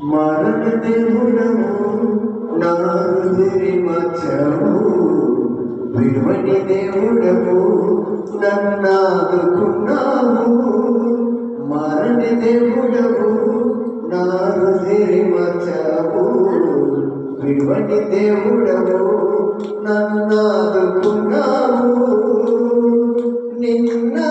మరణదేవుడవు నా రుదిరి మచ్చవు విలువని దేవుడవు నన్నాదుకున్నావు మరణి దేవుడవు నా రుదిరి మచ్చవు విలువని దేవుడవు నన్నాదుకున్నావు నిన్నా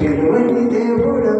తెలువని దేవుడు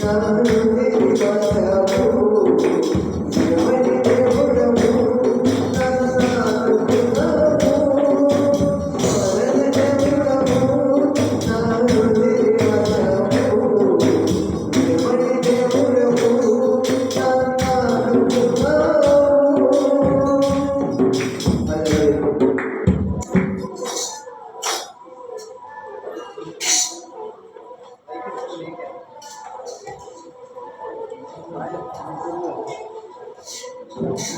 trouble.